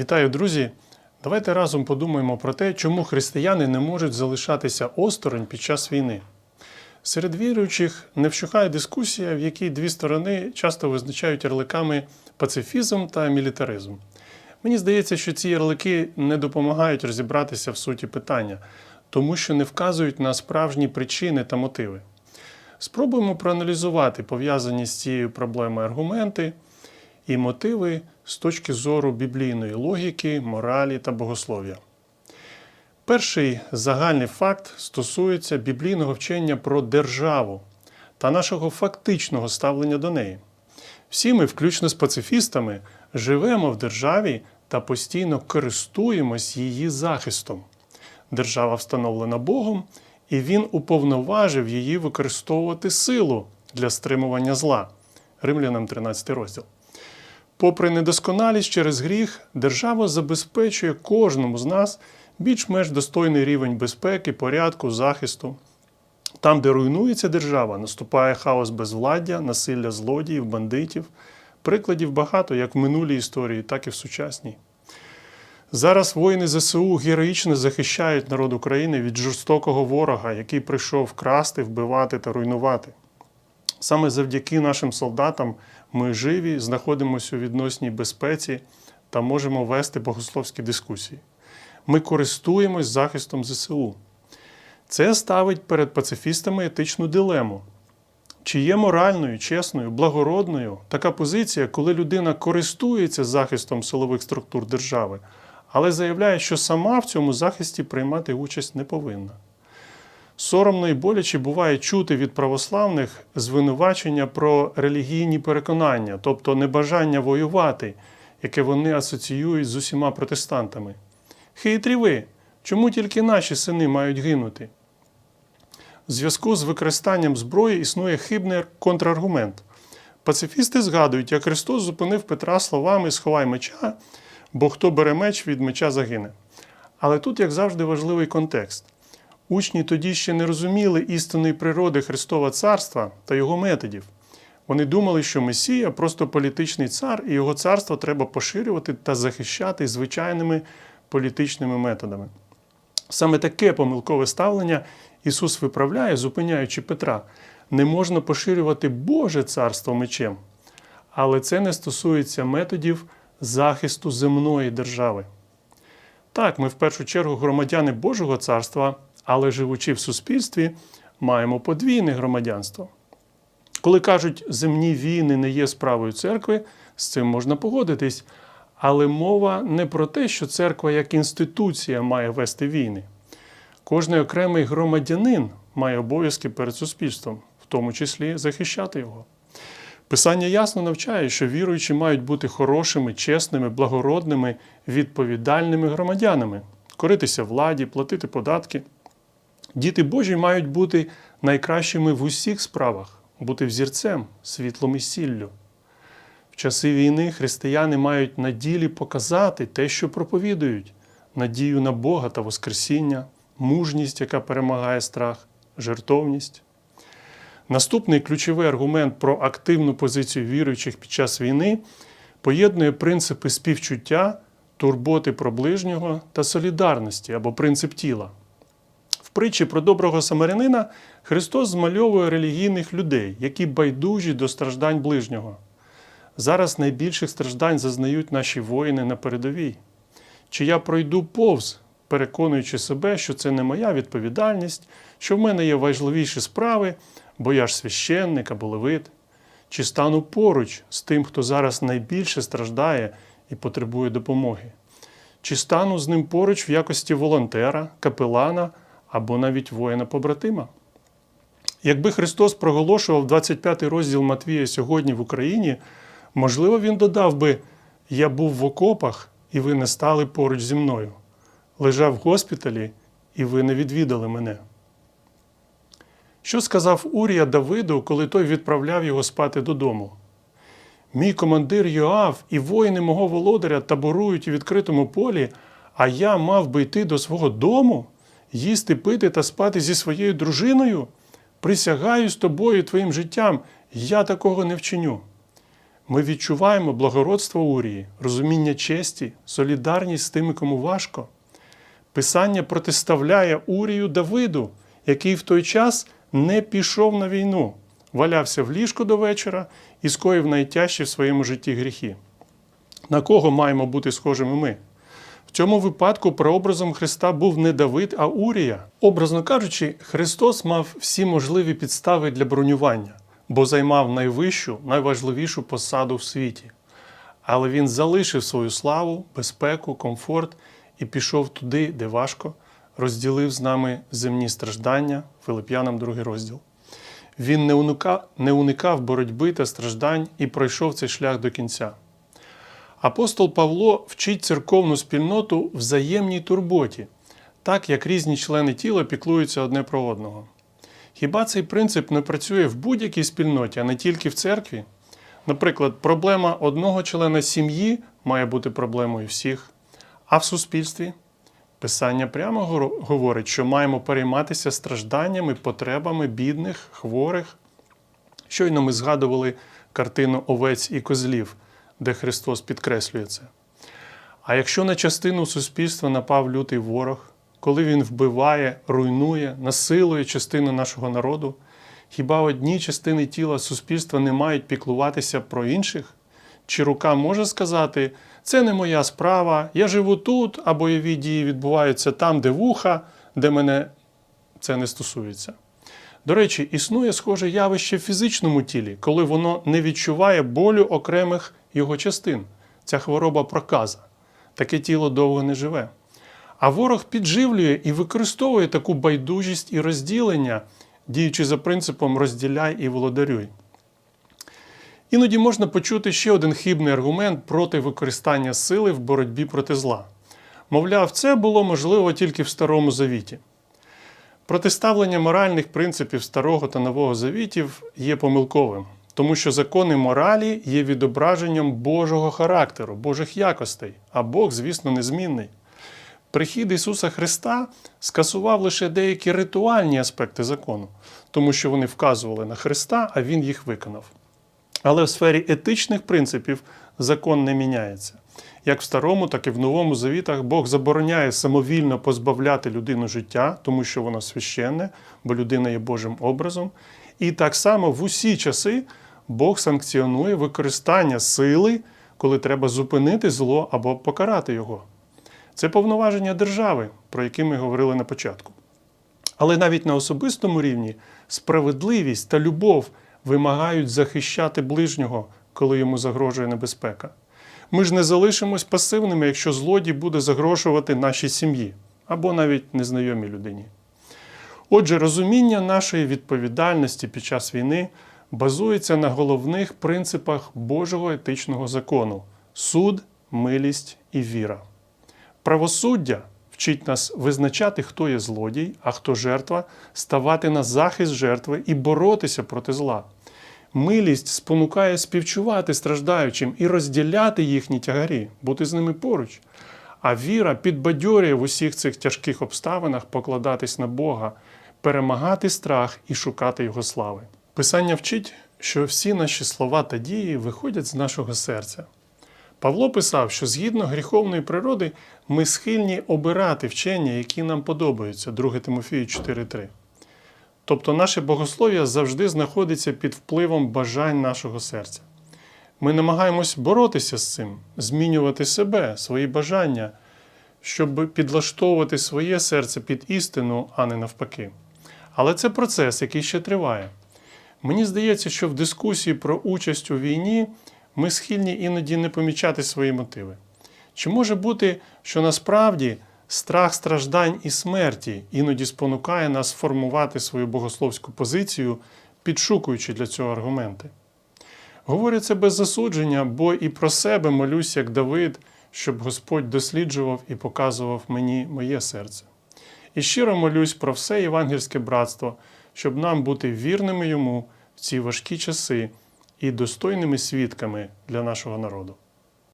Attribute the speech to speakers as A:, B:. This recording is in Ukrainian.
A: Вітаю, друзі! Давайте разом подумаємо про те, чому християни не можуть залишатися осторонь під час війни. Серед віруючих не вщухає дискусія, в якій дві сторони часто визначають ярликами пацифізм та мілітаризм. Мені здається, що ці ярлики не допомагають розібратися в суті питання, тому що не вказують на справжні причини та мотиви. Спробуємо проаналізувати пов'язані з цією проблемою аргументи і мотиви з точки зору біблійної логіки, моралі та богослов'я. Перший загальний факт стосується біблійного вчення про державу та нашого фактичного ставлення до неї. Всі ми, включно з пацифістами, живемо в державі та постійно користуємось її захистом. Держава встановлена Богом, і Він уповноважив її використовувати силу для стримування зла. Римлянам 13 розділ. Попри недосконалість через гріх, держава забезпечує кожному з нас більш-менш достойний рівень безпеки, порядку, захисту. Там, де руйнується держава, наступає хаос безвладдя, насилля злодіїв, бандитів. Прикладів багато як в минулій історії, так і в сучасній. Зараз воїни ЗСУ героїчно захищають народ України від жорстокого ворога, який прийшов красти, вбивати та руйнувати. Саме завдяки нашим солдатам ми живі, знаходимося у відносній безпеці та можемо вести богословські дискусії. Ми користуємось захистом ЗСУ. Це ставить перед пацифістами етичну дилему. Чи є моральною, чесною, благородною така позиція, коли людина користується захистом силових структур держави, але заявляє, що сама в цьому захисті приймати участь не повинна? Соромно і боляче буває чути від православних звинувачення про релігійні переконання, тобто небажання воювати, яке вони асоціюють з усіма протестантами. Хитрі ви, чому тільки наші сини мають гинути? В зв'язку з використанням зброї існує хибний контраргумент. Пацифісти згадують, як Христос зупинив Петра словами Сховай меча, бо хто бере меч, від меча загине. Але тут, як завжди, важливий контекст. Учні тоді ще не розуміли істинної природи Христова царства та його методів. Вони думали, що Месія просто політичний цар, і його царство треба поширювати та захищати звичайними політичними методами. Саме таке помилкове ставлення Ісус виправляє, зупиняючи Петра. Не можна поширювати Боже царство мечем, але це не стосується методів захисту земної держави. Так, ми в першу чергу громадяни Божого царства, але живучи в суспільстві, маємо подвійне громадянство. Коли кажуть, земні війни не є справою церкви, з цим можна погодитись. Але мова не про те, що церква як інституція має вести війни. Кожний окремий громадянин має обов'язки перед суспільством, в тому числі захищати його. Писання ясно навчає, що віруючі мають бути хорошими, чесними, благородними, відповідальними громадянами, коритися владі, платити податки. Діти Божі мають бути найкращими в усіх справах, бути взірцем, світлом і сіллю. В часи війни християни мають на ділі показати те, що проповідують, надію на Бога та Воскресіння, мужність, яка перемагає страх, жертовність. Наступний ключовий аргумент про активну позицію віруючих під час війни поєднує принципи співчуття, турботи про ближнього та солідарності або принцип тіла. Притчі про доброго самарянина Христос змальовує релігійних людей, які байдужі до страждань ближнього. Зараз найбільших страждань зазнають наші воїни на передовій. Чи я пройду повз, переконуючи себе, що це не моя відповідальність, що в мене є важливіші справи, бо я ж священник або левит, чи стану поруч з тим, хто зараз найбільше страждає і потребує допомоги, чи стану з ним поруч в якості волонтера, капелана або навіть воїна-побратима. Якби Христос проголошував 25 розділ Матвія сьогодні в Україні, можливо, Він додав би: Я був в окопах, і ви не стали поруч зі мною, лежав в госпіталі, і ви не відвідали мене. Що сказав Урія Давиду, коли той відправляв його спати додому? Мій командир Йоав і воїни мого володаря таборують у відкритому полі, а я мав би йти до свого дому, їсти, пити та спати зі своєю дружиною? Присягаю з тобою твоїм життям, я такого не вчиню. Ми відчуваємо благородство Урії, розуміння честі, солідарність з тими, кому важко. Писання протиставляє Урію Давиду, який в той час не пішов на війну, валявся в ліжку до вечора і скоїв найтяжчі в своєму житті гріхи. На кого маємо бути схожими ми? В цьому випадку прообразом Христа був не Давид, а Урія. Образно кажучи, Христос мав всі можливі підстави для бронювання, бо займав найвищу, найважливішу посаду в світі. Але він залишив свою славу, безпеку, комфорт і пішов туди, де важко, розділив з нами земні страждання, Филип'янам, другий розділ. Він не уникав, не уникав боротьби та страждань і пройшов цей шлях до кінця. Апостол Павло вчить церковну спільноту взаємній турботі, так як різні члени тіла піклуються одне про одного. Хіба цей принцип не працює в будь-якій спільноті, а не тільки в церкві? Наприклад, проблема одного члена сім'ї має бути проблемою всіх, а в суспільстві Писання прямо говорить, що маємо перейматися стражданнями, потребами бідних, хворих. Щойно ми згадували картину овець і козлів, де Христос підкреслює це. А якщо на частину суспільства напав лютий ворог, коли він вбиває, руйнує, насилує частину нашого народу, хіба одні частини тіла суспільства не мають піклуватися про інших? Чи рука може сказати, це не моя справа, я живу тут, а бойові дії відбуваються там, де вуха, де мене це не стосується? До речі, існує схоже явище в фізичному тілі, коли воно не відчуває болю окремих його частин. Ця хвороба проказа. Таке тіло довго не живе. А ворог підживлює і використовує таку байдужість і розділення, діючи за принципом розділяй і володарюй. Іноді можна почути ще один хибний аргумент проти використання сили в боротьбі проти зла. Мовляв, це було можливо тільки в Старому Завіті. Протиставлення моральних принципів Старого та Нового Завітів є помилковим, тому що закони моралі є відображенням Божого характеру, Божих якостей, а Бог, звісно, незмінний. Прихід Ісуса Христа скасував лише деякі ритуальні аспекти закону, тому що вони вказували на Христа, а Він їх виконав. Але в сфері етичних принципів закон не міняється. Як в старому, так і в новому завітах Бог забороняє самовільно позбавляти людину життя, тому що воно священне, бо людина є Божим образом. І так само в усі часи Бог санкціонує використання сили, коли треба зупинити зло або покарати його. Це повноваження держави, про які ми говорили на початку. Але навіть на особистому рівні справедливість та любов вимагають захищати ближнього, коли йому загрожує небезпека. Ми ж не залишимось пасивними, якщо злодій буде загрожувати нашій сім'ї або навіть незнайомій людині. Отже, розуміння нашої відповідальності під час війни базується на головних принципах Божого етичного закону суд, милість і віра. Правосуддя вчить нас визначати, хто є злодій, а хто жертва, ставати на захист жертви і боротися проти зла. Милість спонукає співчувати страждаючим і розділяти їхні тягарі, бути з ними поруч. А віра підбадьорює в усіх цих тяжких обставинах покладатись на Бога, перемагати страх і шукати Його слави. Писання вчить, що всі наші слова та дії виходять з нашого серця. Павло писав, що згідно гріховної природи ми схильні обирати вчення, які нам подобаються, 2 Тимофію 4.3. Тобто наше богослов'я завжди знаходиться під впливом бажань нашого серця. Ми намагаємось боротися з цим, змінювати себе, свої бажання, щоб підлаштовувати своє серце під істину, а не навпаки. Але це процес, який ще триває. Мені здається, що в дискусії про участь у війні ми схильні іноді не помічати свої мотиви. Чи може бути, що насправді страх страждань і смерті іноді спонукає нас формувати свою богословську позицію, підшукуючи для цього аргументи? Говорю це без засудження, бо і про себе молюсь, як Давид, щоб Господь досліджував і показував мені моє серце. І щиро молюсь про все євангельське братство, щоб нам бути вірними йому в ці важкі часи і достойними свідками для нашого народу.